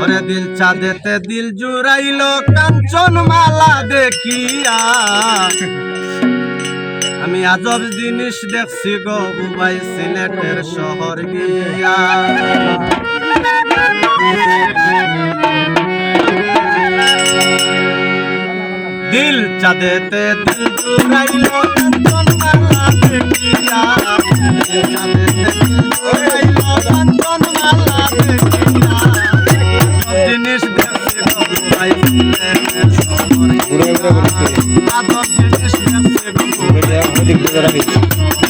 ওরে দিল চাঁদেতে দিল জুড়াইল কাঞ্চন মালা দেখিয়া। আমি আজব জিনিস দেখছি গো বুবাই সিলেটের শহর গিয়া। দিল চাঁদেতে দিল জুড়াইল কাঞ্চন মালা দেখিয়া। দিল চাঁদেতে আদর জিনিস আছে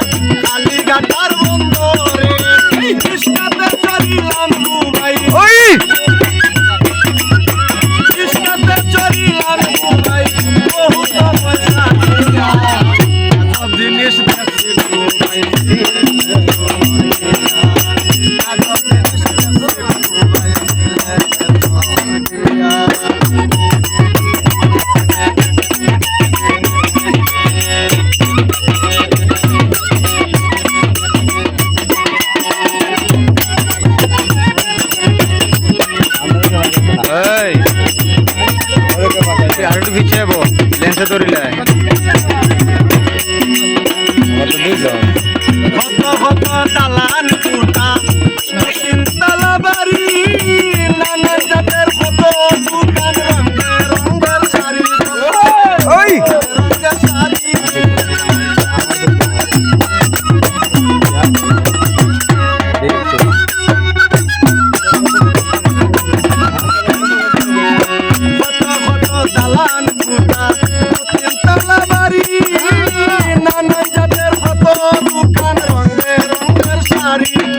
আর একটু পিছিয়ে যাব লেন্সে তরিলে নারী